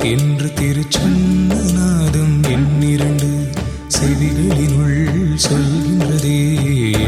என்று திருச்சொன்ன நாதம் என்னிரண்டு செவிகளினுள் சொல்கின்றதே.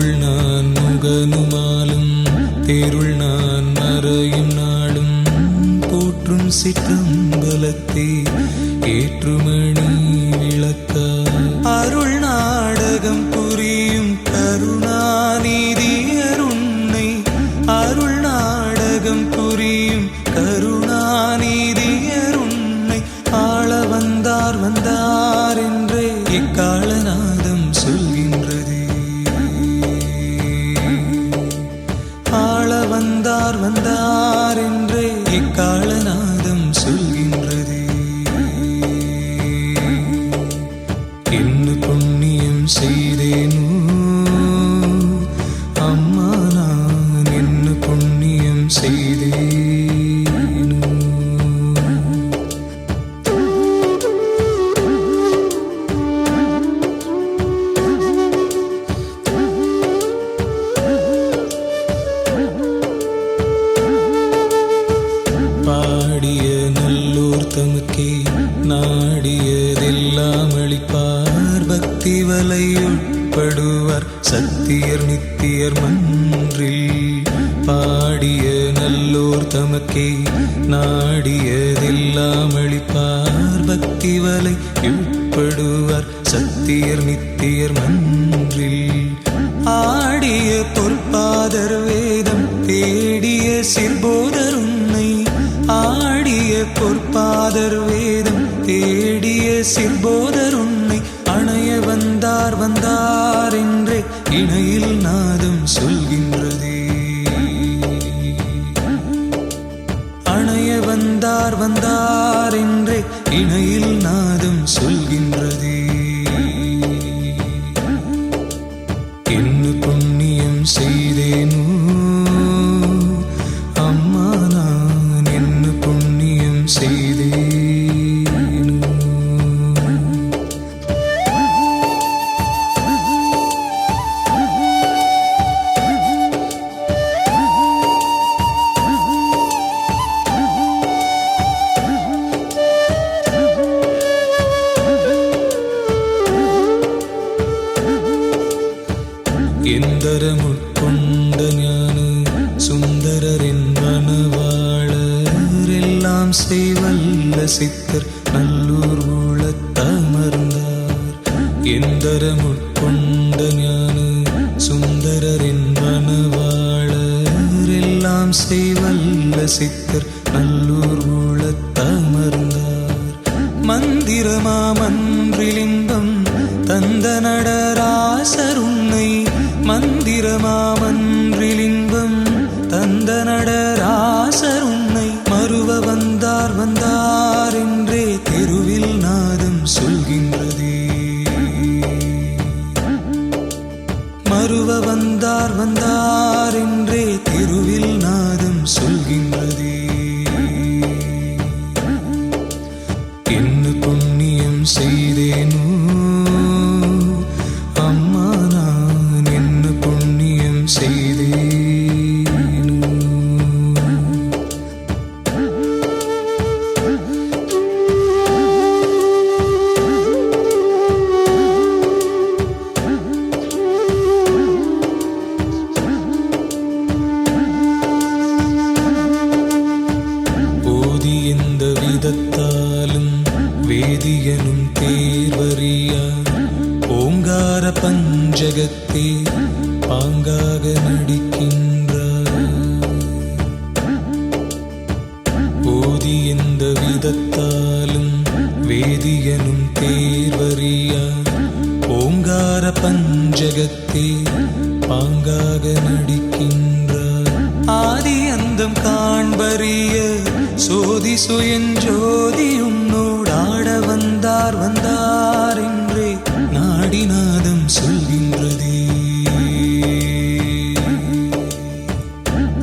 பொருள் நான் முகனுமாலும் தேருள் நான் மறையும் நாளும் போற்றும் சிற்றம்பலத்தே ஏற்றுமணி தலையுட்படுவர் வலையுட்படுவார் சத்தியர் நித்தியர் மன்றில். பாடிய நல்லோர் தமக்கே நாடியதெல்லாம் அளிப்பார். பக்தி வலை உட்படுவார் சத்தியர் நித்தியர் மன்றில். ஆடிய பொற்பாதர் வேதம் தேடிய சிற்போதர் உன்னை. ஆடிய பொற்பாதர் வேதம் தேடிய சிற்போதர் உன்னை. வந்தார் வந்தார் என்றே இணையில் நாதம் சொல்கின்றதே. அணைய வந்தார் வந்தார் என்றே இணையில் நாதம் சொல்கின்றதே. என்ன புண்ணியம் செய்தேனோ எல்லாம் செய்வல்ல சித்தர் நல்லூர் ஊழத்தமர்ந்தார் எந்தரமுட்கொண்ட ஞான சுந்தரரின் மனவாளர். எல்லாம் செய்வல்ல சித்தர் நல்லூர் உளத்தமர்ந்தார் மந்திரமா மன்றிலிங்கம் தந்த நடராசர் மந்திரமா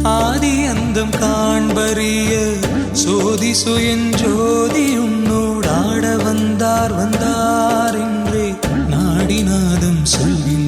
ആദി അന്തം കാൺപറിയ சோதி சுயஞ்சோதி உன்னோடாட வந்தார் வந்தார் என்றே நாடிநாதம் சொல்கின்ற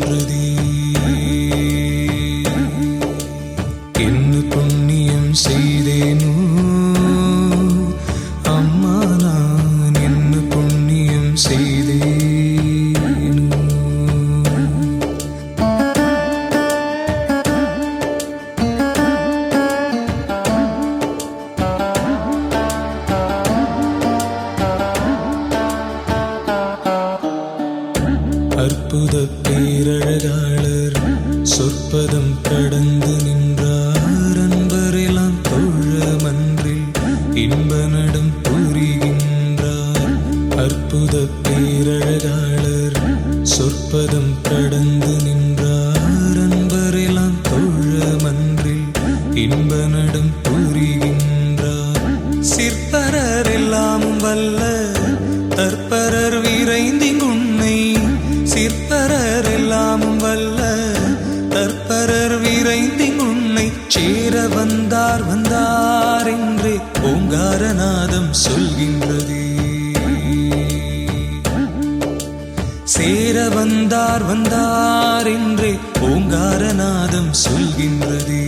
இன்பநடும் புரிகின்றார் சிற்பரர் எல்லாமும் வல்ல தற்பரர் விரைந்திங்குன்னை சிற்பரர் எல்லாம் வல்ல தற்பரர் விரைந்திங்குன்னை சேர வந்தார் வந்தார் என்றே ஓங்காரநாதம் சொல்கின்றது. சேர வந்தார் வந்தார் என்றே ஓங்காரநாதம் சொல்கின்றதே.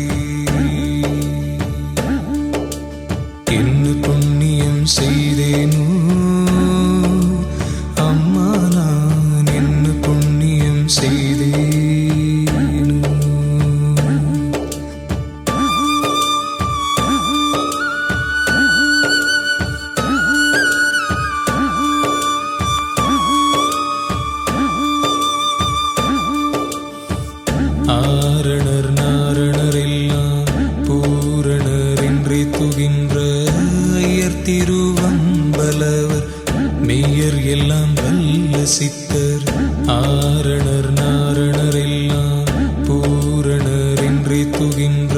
உரைத்துகின்ற ஐயர் திருவம்பலவர். மெய்யர் எல்லாம் வல்ல சித்தர் ஆரணர் நாரணர் எல்லாம் பூரணர் என்றித்துகின்ற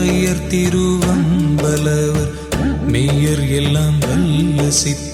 ஐயர் திருவம்பலவர். மெய்யர் எல்லாம் வல்ல சித்தர்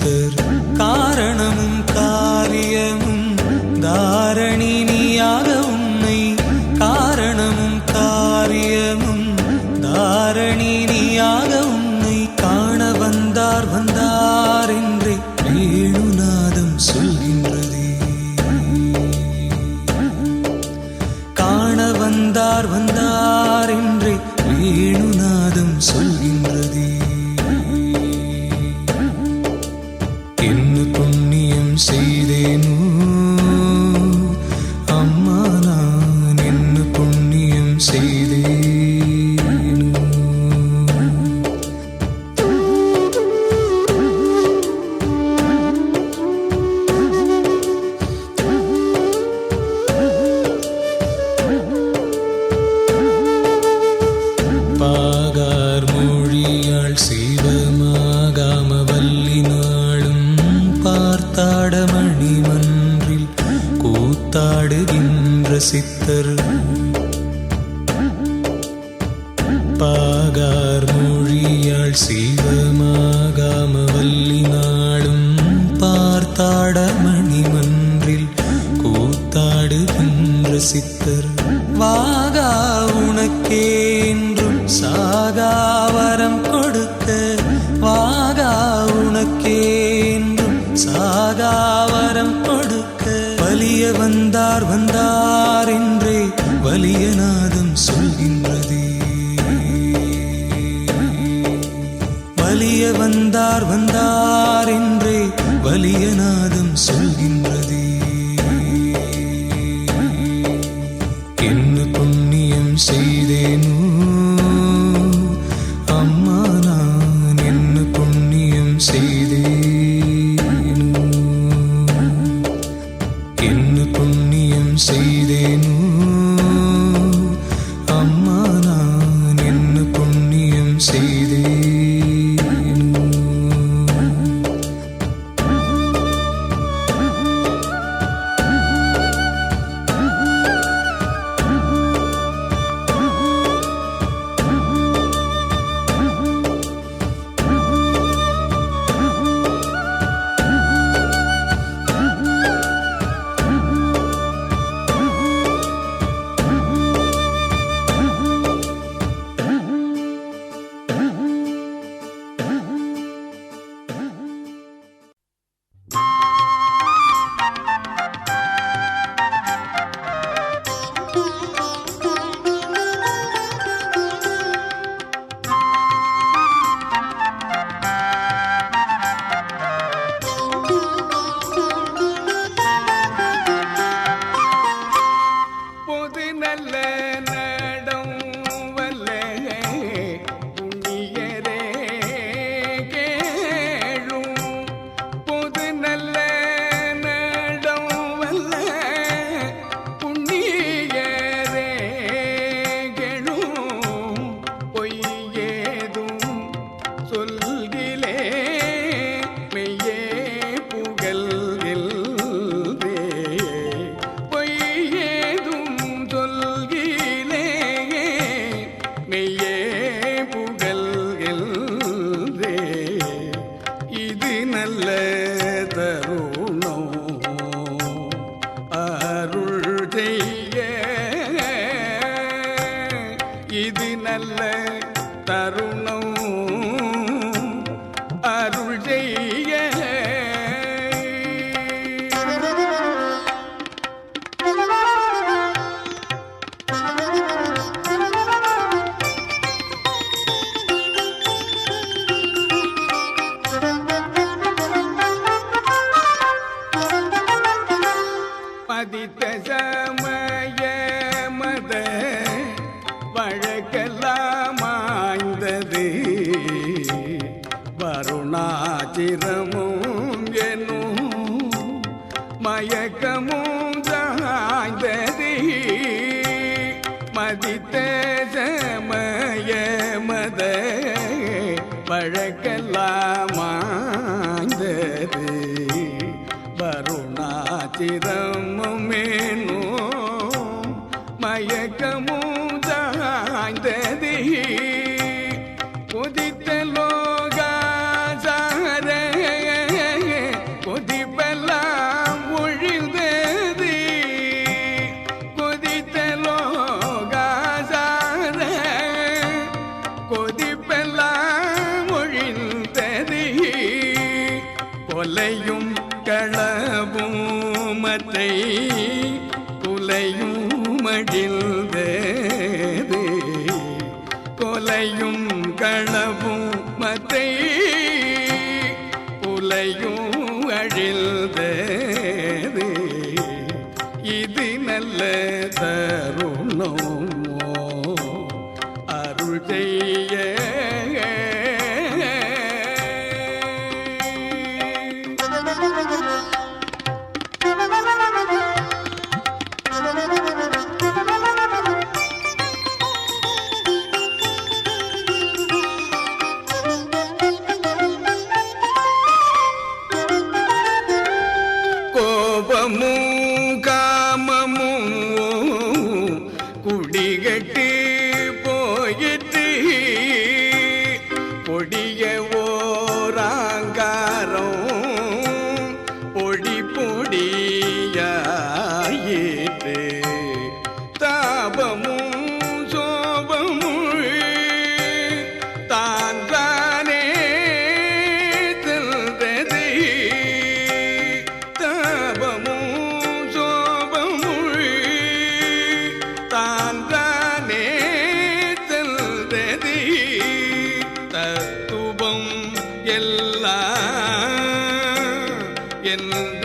see வலிய வந்தார் வந்தார் என்றே வலியநாதம் சொல்ல நல்ல சிரமமேனும் மயக்கமும் தாய்ந்ததி கொதித்த லோகாசார கொதிப்பெல்லாம் ஒழிந்தது கொதித்த லோகாசார கொதிப்பெல்லாம் ஒழிந்தது கொலையும் களவும் மனத்தை குலையும் மடில்தேது கொலையும் களவும் agarró kindle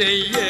செய்ய